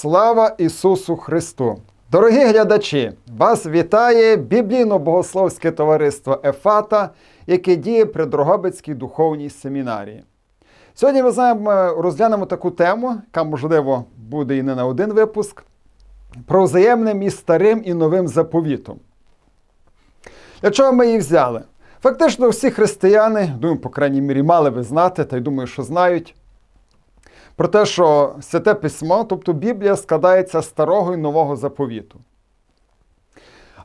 Слава Ісусу Христу! Дорогі глядачі! Вас вітає біблійно-богословське товариство Ефата, яке діє при Дрогобицькій духовній семінарії. Сьогодні ми з вами розглянемо таку тему, яка, можливо, буде і не на один випуск, про взаємне між старим і новим заповітом. Для чого ми її взяли? Фактично, всі християни, думаю, по крайній мірі, мали би знати, та й думаю, що знають, про те, що святе письмо, тобто Біблія, складається з старого і нового заповіту.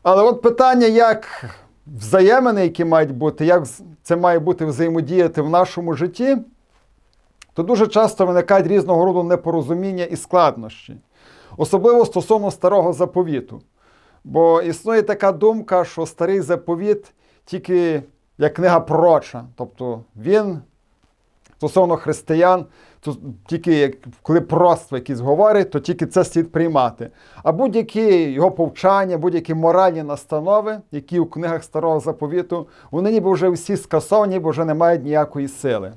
Але от питання, як взаємини, які мають бути, як це має бути взаємодіяти в нашому житті, то дуже часто виникають різного роду непорозуміння і складнощі, особливо стосовно старого заповіту. Бо існує така думка, що старий заповіт тільки як книга пророча, тобто він стосовно християн, то тільки коли пророцтво якісь говорить, то тільки це слід приймати. А будь-які його повчання, будь-які моральні настанови, які у книгах старого заповіту, вони ніби вже всі скасовані, бо вже не мають ніякої сили.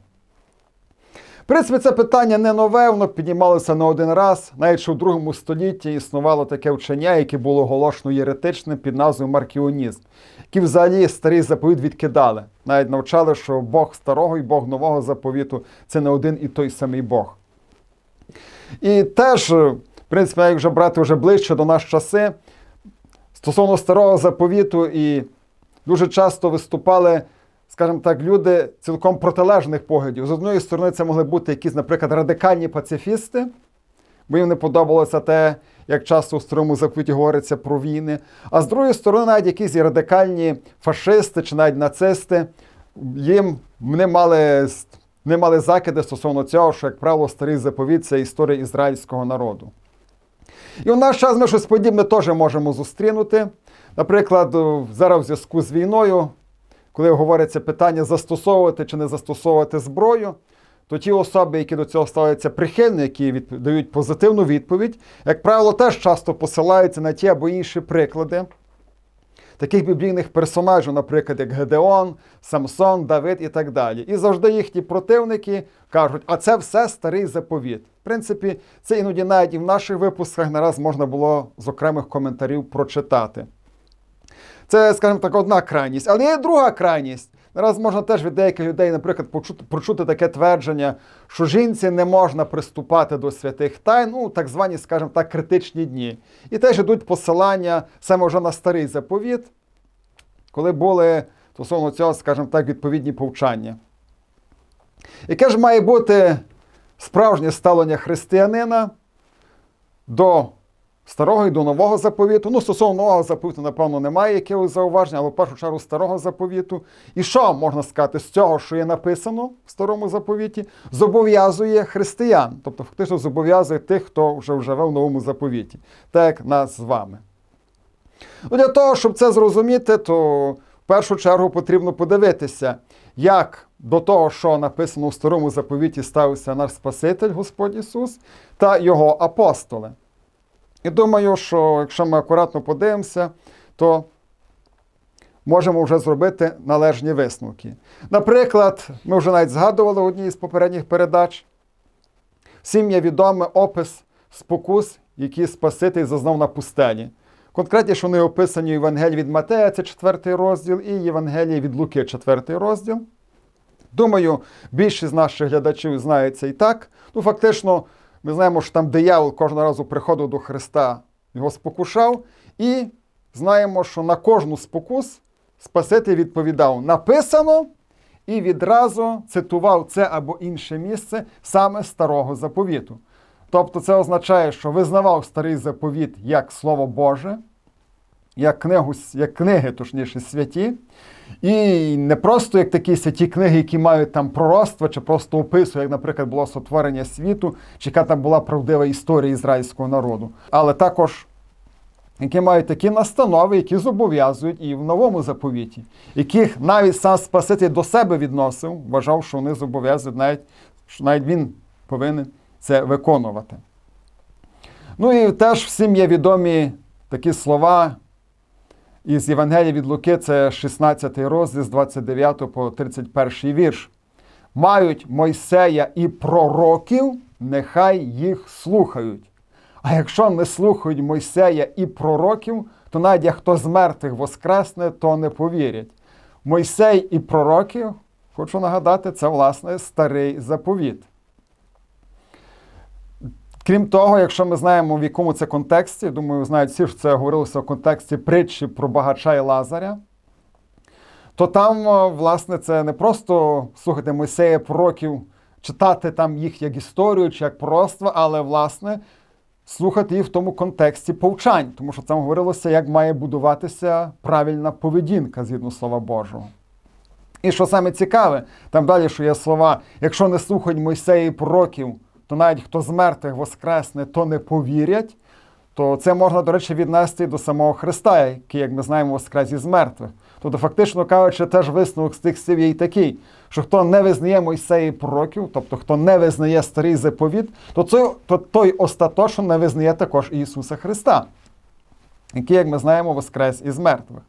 В принципі, це питання не нове, воно піднімалося не один раз. Навіть що в другому столітті існувало таке вчення, яке було оголошено єретичним під назвою маркіонізм, які взагалі старий заповіт відкидали. Навіть навчали, що Бог старого і Бог нового заповіту це не один і той самий Бог. І теж, в принципі, як вже брати вже ближче до нас часи, стосовно старого заповіту, і дуже часто виступали скажімо так, люди цілком протилежних поглядів. З однієї сторони, це могли бути якісь, наприклад, радикальні пацифісти, бо їм не подобалося те, як часто у старому заповіті говориться про війни. А з другої сторони, навіть якісь радикальні фашисти чи навіть нацисти, їм не мали, не мали закиди стосовно цього, що, як правило, старий заповіт це історія ізраїльського народу. І у наш час ми щось подібне теж можемо зустрінути. Наприклад, зараз в зв'язку з війною коли говориться питання застосовувати чи не застосовувати зброю, то ті особи, які до цього ставляться прихильно, які дають позитивну відповідь, як правило, теж часто посилаються на ті або інші приклади. Таких біблійних персонажів, наприклад, як Гедеон, Самсон, Давид і так далі. І завжди їхні противники кажуть, а це все старий заповіт. В принципі, це іноді навіть і в наших випусках не раз можна було з окремих коментарів прочитати. Це, скажімо так, одна крайність. Але є друга крайність. Нараз можна теж від деяких людей, наприклад, почути, почути таке твердження, що жінці не можна приступати до святих тайн, ну, так звані, скажімо так, критичні дні. І теж йдуть посилання саме вже на старий заповіт, коли були стосовно цього, скажімо так, відповідні повчання. Яке ж має бути справжнє ставлення християнина до старого і до нового заповіту. Ну, стосовно нового заповіту, напевно, немає якихось зауважень, але в першу чергу старого заповіту. І що можна сказати з цього, що є написано в старому заповіті, зобов'язує християн, тобто фактично зобов'язує тих, хто вже живе в новому заповіті, так як нас з вами. Ну, Для того, щоб це зрозуміти, то в першу чергу потрібно подивитися, як до того, що написано у старому заповіті, ставився наш Спаситель Господь Ісус та Його апостоли. І думаю, що якщо ми акуратно подивимося, то можемо вже зробити належні висновки. Наприклад, ми вже навіть згадували в одній з попередніх передач. Всім є відомий опис спокус, які Спаситель зазнав на пустелі. Конкретніше вони описані в Євангелії від Матея, це 4 розділ, і Євангелії від Луки, 4 розділ. Думаю, більшість наших глядачів знає це і так. Ну, фактично, ми знаємо, що там диявол кожного разу приходив до Христа, його спокушав, і знаємо, що на кожну спокус Спаситель відповідав написано і відразу цитував це або інше місце саме старого заповіту. Тобто це означає, що визнавав старий заповіт як Слово Боже, як книгу, як книги, точніше, святі. І не просто як такі святі книги, які мають там пророцтво, чи просто описують, як, наприклад, було сотворення світу, чи яка там була правдива історія ізраїльського народу. Але також, які мають такі настанови, які зобов'язують і в новому заповіті, яких навіть сам Спаситель до себе відносив, вважав, що вони зобов'язують навіть, що навіть він повинен це виконувати. Ну і теж всім є відомі такі слова із Євангелія від Луки, це 16 розділ з 29 по 31 вірш. Мають Мойсея і пророків, нехай їх слухають. А якщо не слухають Мойсея і пророків, то навіть як хто з мертвих воскресне, то не повірять. Мойсей і пророки, хочу нагадати, це власне старий заповіт. Крім того, якщо ми знаємо, в якому це контексті, думаю, знають всі, що це говорилося в контексті притчі про багача і Лазаря, то там, власне, це не просто слухати Мойсея пророків, читати там їх як історію чи як пророцтво, але, власне, слухати їх в тому контексті повчань, тому що там говорилося, як має будуватися правильна поведінка згідно Слова Божого. І що саме цікаве, там далі, що є слова, якщо не слухають Мойсея пророків, то навіть хто з мертвих воскресне, то не повірять, то це можна, до речі, віднести до самого Христа, який, як ми знаємо, воскрес із мертвих. Тобто, фактично кажучи, теж висновок з тих слів є й такий, що хто не визнає Мойсея і пророків, тобто хто не визнає старий заповіт, то, це, то той остаточно не визнає також Ісуса Христа, який, як ми знаємо, воскрес із мертвих.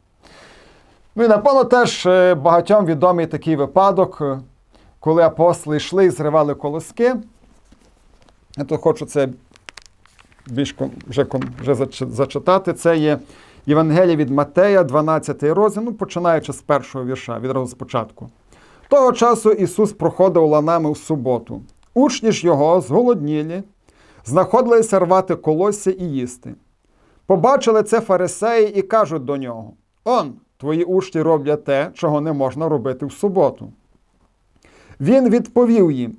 Ну і напевно теж е, багатьом відомий такий випадок, е, коли апостоли йшли і зривали колоски. Я то хочу це більш вже, вже зачитати. Це є Євангеліє від Матея, 12 розділ, ну, починаючи з першого вірша, відразу спочатку. Того часу Ісус проходив ланами в суботу. Учні ж його, зголоднілі, знаходилися рвати колосся і їсти. Побачили це фарисеї і кажуть до нього: Он, твої учні роблять те, чого не можна робити в суботу. Він відповів їм: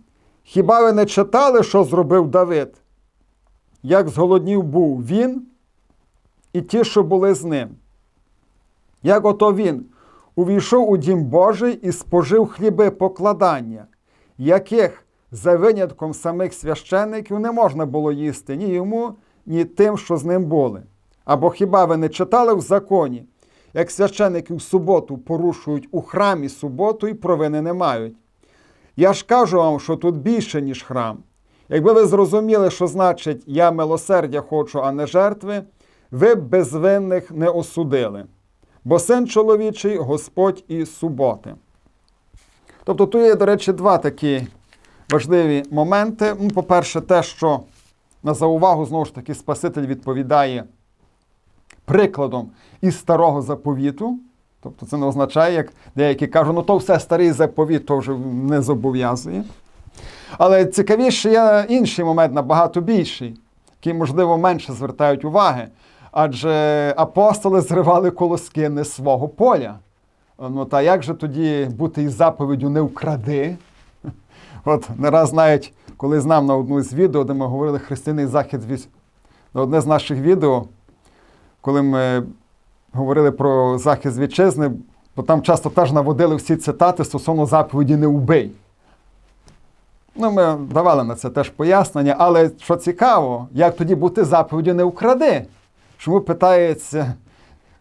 Хіба ви не читали, що зробив Давид? Як зголоднів був він і ті, що були з ним? Як ото він увійшов у дім Божий і спожив хліби покладання, яких за винятком самих священників не можна було їсти ні йому, ні тим, що з ним були. Або хіба ви не читали в законі, як священники в суботу порушують у храмі суботу і провини не мають? Я ж кажу вам, що тут більше, ніж храм. Якби ви зрозуміли, що значить я милосердя хочу, а не жертви, ви б безвинних не осудили. Бо син чоловічий Господь і суботи. Тобто тут є, до речі, два такі важливі моменти. Ну, По-перше, те, що на заувагу знову ж таки Спаситель відповідає прикладом із старого заповіту. Тобто це не означає, як деякі кажуть, ну то все старий заповіт, то вже не зобов'язує. Але цікавіше є інший момент, набагато більший, який, можливо, менше звертають уваги. Адже апостоли зривали колоски не свого поля. Ну та як же тоді бути із заповіддю не вкради? От не раз навіть, коли знав на одну з відео, де ми говорили християний захід на одне з наших відео, коли ми говорили про захист вітчизни, бо там часто теж наводили всі цитати стосовно заповіді не убий. Ну, ми давали на це теж пояснення, але що цікаво, як тоді бути заповіддю не укради? Чому питається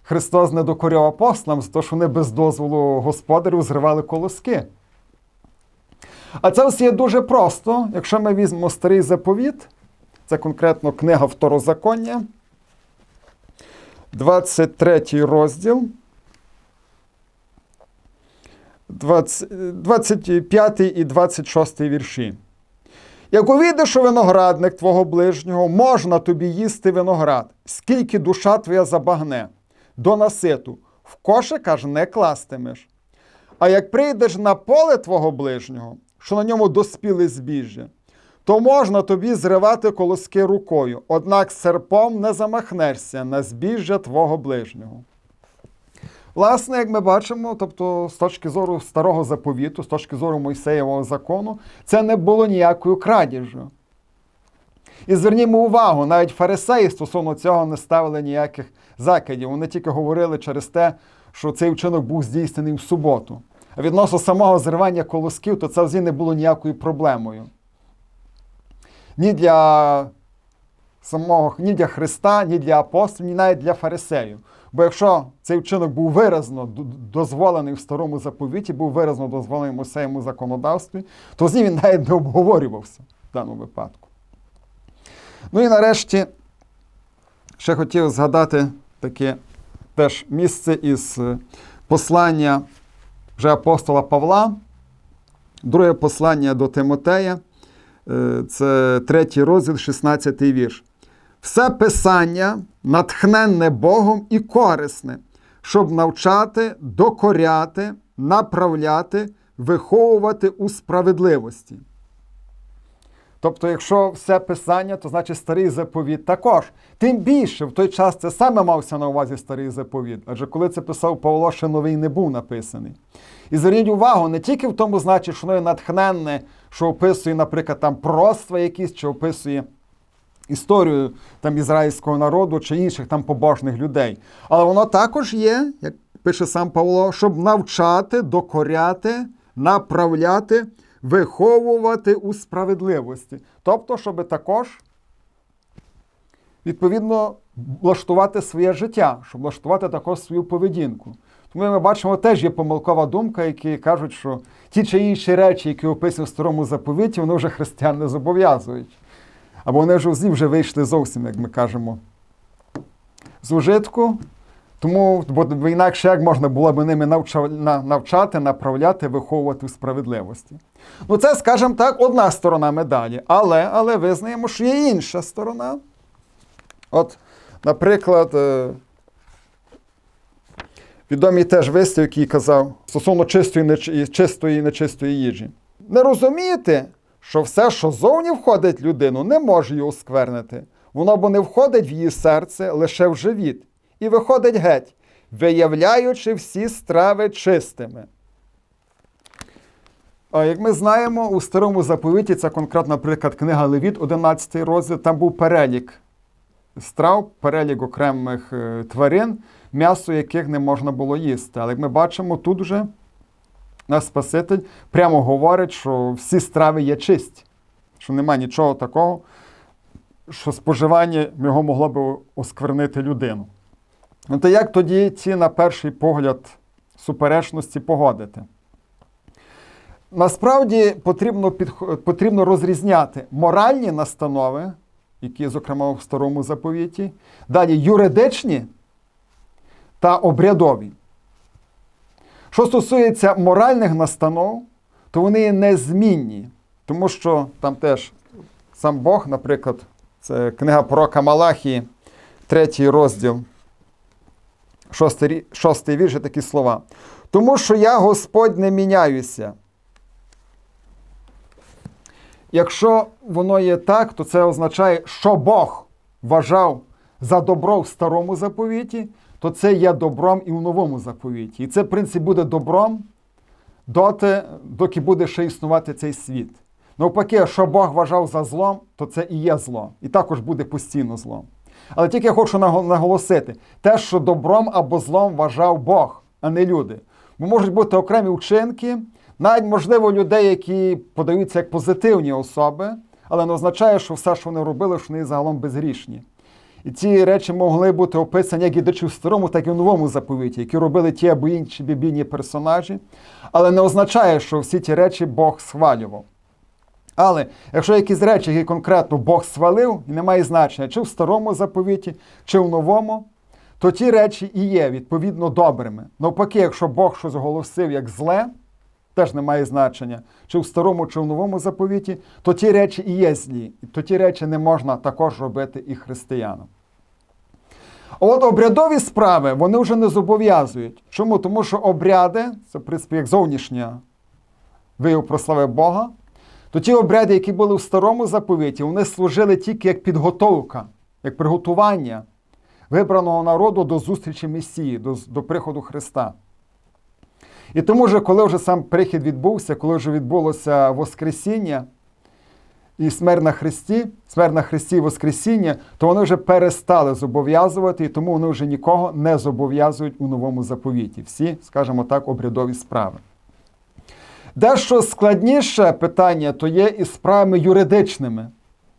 Христос не докоряв апостолам, з того, що вони без дозволу господарів зривали колоски? А це все є дуже просто. Якщо ми візьмемо старий заповіт, це конкретно книга Второзаконня, 23 розділ. 20, 25 і 26 вірші. Як увійдеш у виноградник твого ближнього, можна тобі їсти виноград, скільки душа твоя забагне, до наситу, в кошик аж не кластимеш. А як прийдеш на поле твого ближнього, що на ньому доспіли збіжжя, то можна тобі зривати колоски рукою, однак серпом не замахнешся на збіжжя твого ближнього. Власне, як ми бачимо, тобто з точки зору старого заповіту, з точки зору Мойсеєвого закону, це не було ніякою крадіжю. І звернімо увагу, навіть фарисеї стосовно цього не ставили ніяких закидів. Вони тільки говорили через те, що цей вчинок був здійснений в суботу. А відносно самого зривання колосків, то це взагалі не було ніякою проблемою. Ні для самого, ні для Христа, ні для апостолів, ні навіть для фарисеїв. Бо якщо цей вчинок був виразно дозволений в старому заповіті, був виразно дозволений в Мойсеєму законодавстві, то з ним він навіть не обговорювався в даному випадку. Ну і нарешті ще хотів згадати таке теж місце із е, послання вже апостола Павла, друге послання до Тимотея, це третій розділ, 16 вірш. все писання натхненне Богом і корисне, щоб навчати, докоряти, направляти, виховувати у справедливості. Тобто, якщо все писання, то значить старий заповіт також. Тим більше в той час це саме мався на увазі старий заповіт. Адже коли це писав Павло, ще новий не був написаний. І зверніть увагу, не тільки в тому значить, що воно натхненне, що описує, наприклад, там пророцтва якісь, чи описує історію там ізраїльського народу чи інших там побожних людей. Але воно також є, як пише сам Павло, щоб навчати, докоряти, направляти, виховувати у справедливості. Тобто, щоб також відповідно влаштувати своє життя, щоб влаштувати також свою поведінку. Тому ми бачимо, теж є помилкова думка, які кажуть, що ті чи інші речі, які описані в старому заповіті, вони вже християн не зобов'язують. Або вони вже вже вийшли зовсім, як ми кажемо, з ужитку. Тому, бо інакше як можна було б ними навчати, направляти, виховувати в справедливості. Ну, це, скажімо так, одна сторона медалі. Але але визнаємо, що є інша сторона. От, наприклад, відомий теж вислів, який казав стосовно чистої, чистої і нечистої їжі. Не розумієте, що все, що зовні входить в людину, не може її осквернити. Воно бо не входить в її серце лише в живіт, і виходить геть, виявляючи всі страви чистими. А як ми знаємо, у старому заповіті, це конкретно, наприклад, книга Левіт, 11 розділ, там був перелік страв, перелік окремих е, тварин, м'ясо яких не можна було їсти. Але як ми бачимо, тут вже наш Спаситель прямо говорить, що всі страви є чисті, що немає нічого такого, що споживання його могло б осквернити людину. Ну то як тоді ці, на перший погляд, суперечності погодити? Насправді потрібно потрібно розрізняти моральні настанови, які, зокрема, в старому заповіті, далі юридичні та обрядові. Що стосується моральних настанов, то вони є незмінні, тому що там теж сам Бог, наприклад, це книга пророка Малахії, третій розділ, шостий, шостий вірш, такі слова. Тому що я Господь не міняюся. Якщо воно є так, то це означає, що Бог вважав за добро в старому заповіті, то це є добром і в новому заповіті. І це, в принципі, буде добром доти, доки буде ще існувати цей світ. Навпаки, що Бог вважав за злом, то це і є зло. І також буде постійно злом. Але тільки я хочу наголосити, те, що добром або злом вважав Бог, а не люди. Бо можуть бути окремі вчинки, навіть, можливо, людей, які подаються як позитивні особи, але не означає, що все, що вони робили, що вони загалом безгрішні. І ці речі могли бути описані як ідучи в старому, так і в новому заповіті, які робили ті або інші біблійні персонажі, але не означає, що всі ті речі Бог схвалював. Але якщо якісь речі, які конкретно Бог свалив, і немає значення, чи в старому заповіті, чи в новому, то ті речі і є відповідно добрими. Навпаки, якщо Бог щось оголосив як зле, теж не має значення, чи в старому, чи в новому заповіті, то ті речі і є злі, то ті речі не можна також робити і християнам. От обрядові справи вони вже не зобов'язують. Чому? Тому що обряди, це в принципі як зовнішня вияв прослави Бога, то ті обряди, які були в старому заповіті, вони служили тільки як підготовка, як приготування вибраного народу до зустрічі Месії, до, до приходу Христа. І тому, вже, коли вже сам прихід відбувся, коли вже відбулося Воскресіння і смерть на Христі, смерть на Христі і Воскресіння, то вони вже перестали зобов'язувати, і тому вони вже нікого не зобов'язують у новому заповіті. Всі, скажімо так, обрядові справи. Дещо складніше питання то є і справами юридичними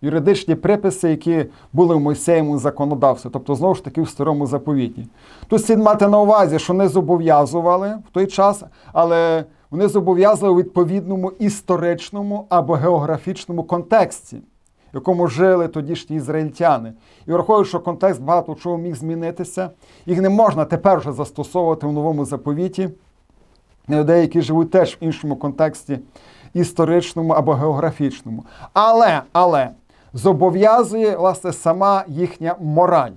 юридичні приписи, які були в Мойсеєму законодавстві, тобто знову ж таки в старому заповіті. Тут слід мати на увазі, що не зобов'язували в той час, але вони зобов'язували у відповідному історичному або географічному контексті, в якому жили тодішні ізраїльтяни. І враховуючи, що контекст багато чого міг змінитися, їх не можна тепер вже застосовувати в новому заповіті. Деякі живуть теж в іншому контексті історичному або географічному. Але, але зобов'язує власне сама їхня мораль.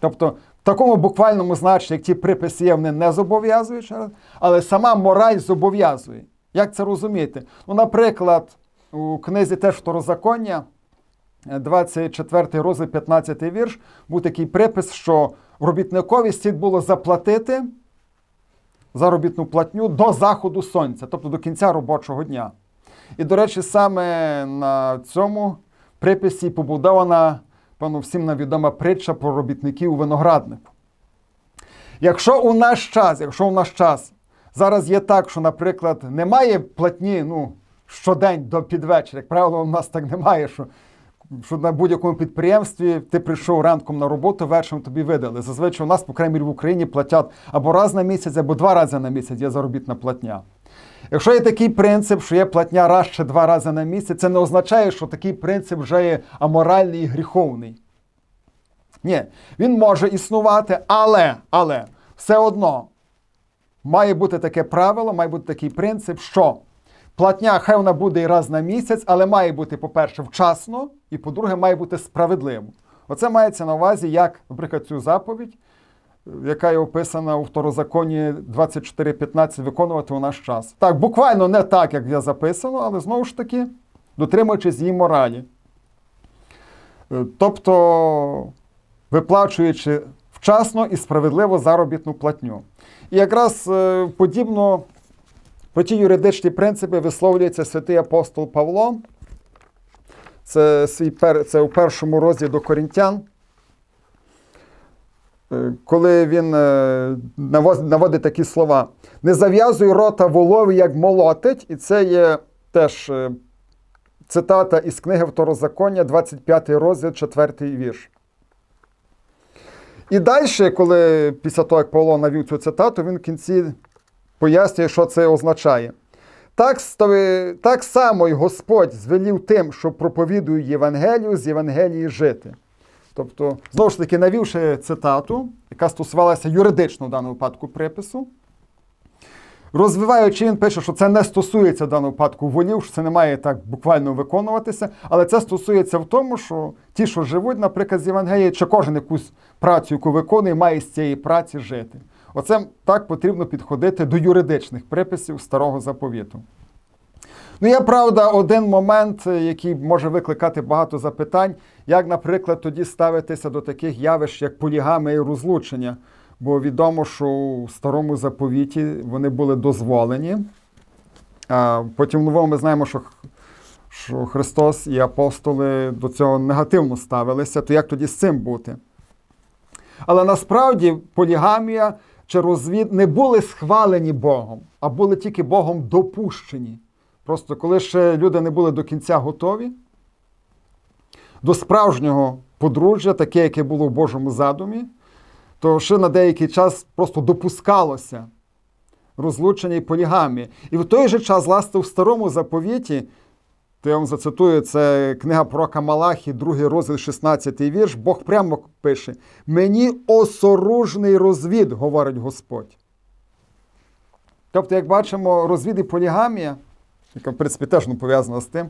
Тобто, в такому буквальному значенні, як ті приписи є, вони не зобов'язують, але сама мораль зобов'язує. Як це розуміти? Ну, наприклад, у книзі теж второзаконня, 24 розділ, 15 вірш, був такий припис, що робітникові слід було заплатити заробітну платню до заходу сонця, тобто до кінця робочого дня. І, до речі, саме на цьому приписі побудована, певно, всім нам відома притча про робітників у винограднику. Якщо у наш час, якщо у наш час зараз є так, що, наприклад, немає платні ну, щодень до підвечора, як правило, у нас так немає, що, що на будь-якому підприємстві ти прийшов ранком на роботу, вечором тобі видали. Зазвичай у нас, по крайній мірі, в Україні платять або раз на місяць, або два рази на місяць є заробітна платня. Якщо є такий принцип, що є платня раз чи два рази на місяць, це не означає, що такий принцип вже є аморальний і гріховний. Ні, він може існувати, але, але все одно має бути таке правило, має бути такий принцип, що платня хай вона буде і раз на місяць, але має бути, по-перше, вчасно, і по-друге, має бути справедливо. Оце мається на увазі, як, наприклад, цю заповідь, яка є описана у второзаконі 24.15, виконувати у наш час. Так, буквально не так, як є записано, але знову ж таки дотримуючись її моралі. Е, Тобто, виплачуючи вчасно і справедливо заробітну платню. І якраз е, подібно про ті юридичні принципи висловлюється святий апостол Павло. Це, це у першому розділі до Корінтян. Е, Коли він е, наводить такі слова: не зав'язуй рота волові, як молотить, і це є теж е, цитата із книги Второзаконня, 25 розділ, 4 вірш. І далі, коли після того, як Павло навів цю цитату, він в кінці пояснює, що це означає. Так, так само й Господь звелів тим, що проповідують Євангелію з Євангелії жити. Тобто, знову ж таки, навівши цитату, яка стосувалася юридично в даному випадку припису, розвиваючи, він пише, що це не стосується в даному випадку волів, що це не має так буквально виконуватися, але це стосується в тому, що ті, що живуть, наприклад, з Євангелії, чи кожен якусь працю, яку виконує, має з цієї праці жити. Оце так потрібно підходити до юридичних приписів старого заповіту. Ну, є правда, один момент, який може викликати багато запитань, як, наприклад, тоді ставитися до таких явищ, як полігамія і розлучення. Бо відомо, що у старому заповіті вони були дозволені. А потім в новому ми знаємо, що, що Христос і апостоли до цього негативно ставилися, то як тоді з цим бути? Але насправді полігамія чи розвід не були схвалені Богом, а були тільки Богом допущені. Просто коли ще люди не були до кінця готові до справжнього подружжя, таке, яке було в Божому задумі, то ще на деякий час просто допускалося розлучення і полігамія. І в той же час, власне, в старому заповіті, то я вам зацитую, це книга пророка Малахі, другий розділ, 16 вірш, Бог прямо пише: Мені осоружний розвід, говорить Господь. Тобто, як бачимо, розвід і полігамія, яка, в принципі, теж ну, пов'язана з тим,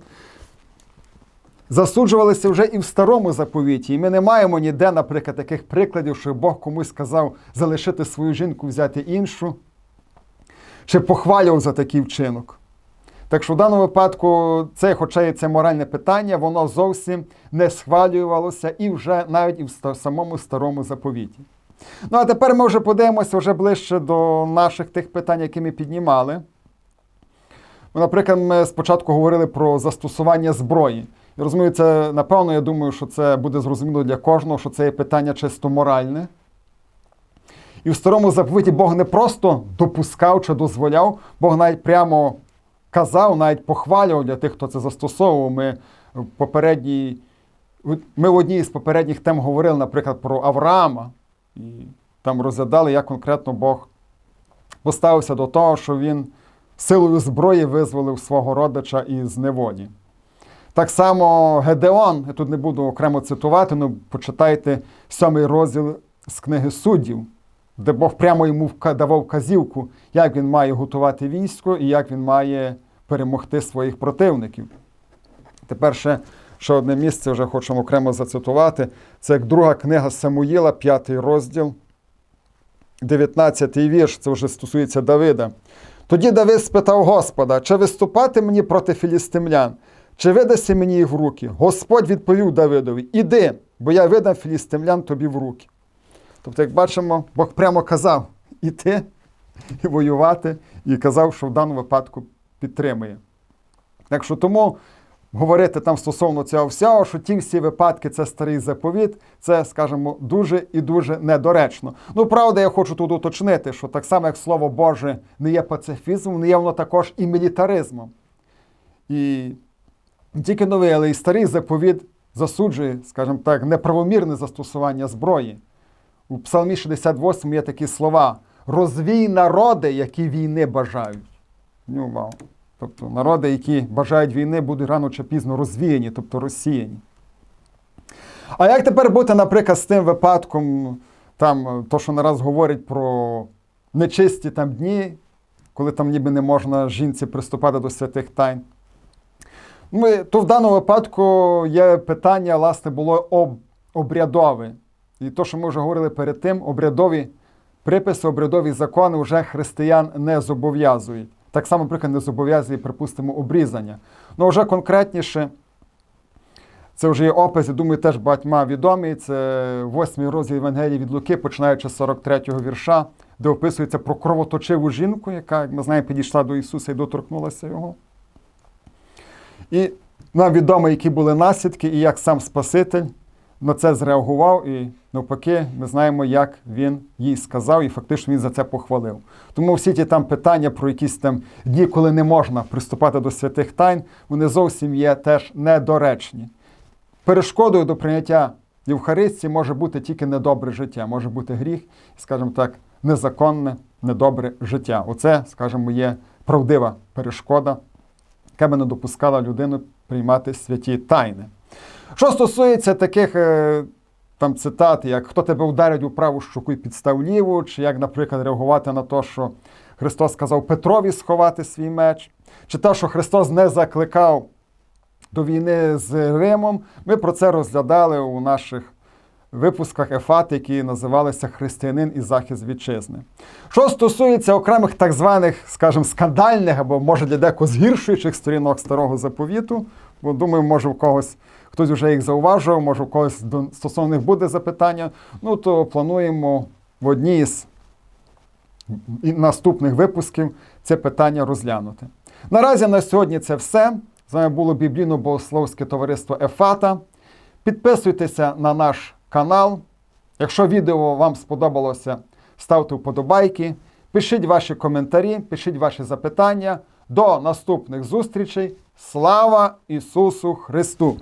засуджувалися вже і в старому заповіті. І ми не маємо ніде, наприклад, таких прикладів, що Бог комусь сказав залишити свою жінку, взяти іншу, чи похвалював за такий вчинок. Так що в даному випадку це, хоча і це моральне питання, воно зовсім не схвалювалося і вже навіть і в самому старому заповіті. Ну а тепер ми вже подивимося вже ближче до наших тих питань, які ми піднімали. Ну, Наприклад, ми спочатку говорили про застосування зброї. Розумію, це напевно, я думаю, що це буде зрозуміло для кожного, що це є питання чисто моральне. І в старому заповіті Бог не просто допускав чи дозволяв, Бог навіть прямо казав, навіть похвалював для тих, хто це застосовував. Ми в попередній, ми в одній з попередніх тем говорили, наприклад, про Авраама, і там розглядали, як конкретно Бог поставився до того, що він силою зброї визволив свого родича із неволі. Так само Гедеон, я тут не буду окремо цитувати, але почитайте сьомий розділ з книги суддів, де Бог прямо йому давав вказівку, як він має готувати військо і як він має перемогти своїх противників. Тепер ще ще одне місце, вже хочемо окремо зацитувати. Це як друга книга Самуїла, п'ятий розділ, 19 вірш, це вже стосується Давида. Тоді Давид спитав Господа, чи виступати мені проти філістимлян, чи видасться мені їх в руки? Господь відповів Давидові: Іди, бо я видам філістимлян тобі в руки. Тобто, як бачимо, Бог прямо казав іти і воювати, і казав, що в даному випадку підтримує. Так що тому говорити там стосовно цього всього, що ті всі випадки це старий заповіт, це, скажімо, дуже і дуже недоречно. Ну, правда, я хочу тут уточнити, що так само, як Слово Боже не є пацифізмом, не є воно також і мілітаризмом. І не тільки новий, але і старий заповіт засуджує, скажімо так, неправомірне застосування зброї. У Псалмі 68 є такі слова: розвій народи, які війни бажають. Ну. Тобто народи, які бажають війни, будуть рано чи пізно розвіяні, тобто розсіяні. А як тепер бути, наприклад, з тим випадком, там, то, що нараз говорять про нечисті там дні, коли там ніби не можна жінці приступати до святих тайн? Ми, то в даному випадку є питання, власне, було об, обрядове. І то, що ми вже говорили перед тим, обрядові приписи, обрядові закони вже християн не зобов'язують. Так само, наприклад, не зобов'язує, припустимо, обрізання. Ну, вже конкретніше, це вже є опис, я думаю, теж багатьма відомий. Це восьмий розділ Євангелії від Луки, починаючи з 43-го вірша, де описується про кровоточиву жінку, яка, як ми знаємо, підійшла до Ісуса і доторкнулася його. І нам відомо, які були наслідки, і як сам Спаситель на це зреагував, і навпаки, ми знаємо, як він їй сказав, і фактично він за це похвалив. Тому всі ті там питання про якісь там дні, коли не можна приступати до святих тайн, вони зовсім є теж недоречні. Перешкодою до прийняття Євхаристії може бути тільки недобре життя, може бути гріх, скажімо так, незаконне, недобре життя. Оце, скажімо, є правдива перешкода, яка би не допускала людину приймати святі тайни. Що стосується таких е, там цитат, як хто тебе ударить у праву щоку і підстав ліву, чи як, наприклад, реагувати на те, що Христос сказав Петрові сховати свій меч, чи те, що Христос не закликав до війни з Римом, ми про це розглядали у наших випусках ефат, які називалися Християнин і захист вітчизни. Що стосується окремих так званих, скажімо, скандальних або може для декого згіршуючих сторінок старого заповіту, бо думаю, може в когось хтось вже їх зауважував, може у когось стосовно них буде запитання. Ну то плануємо в одній з наступних випусків це питання розглянути. Наразі на сьогодні це все. З вами було біблійно-богословське товариство Ефата. Підписуйтеся на наш канал. Якщо відео вам сподобалося, ставте вподобайки, пишіть ваші коментарі, пишіть ваші запитання. До наступних зустрічей. Слава Ісусу Христу!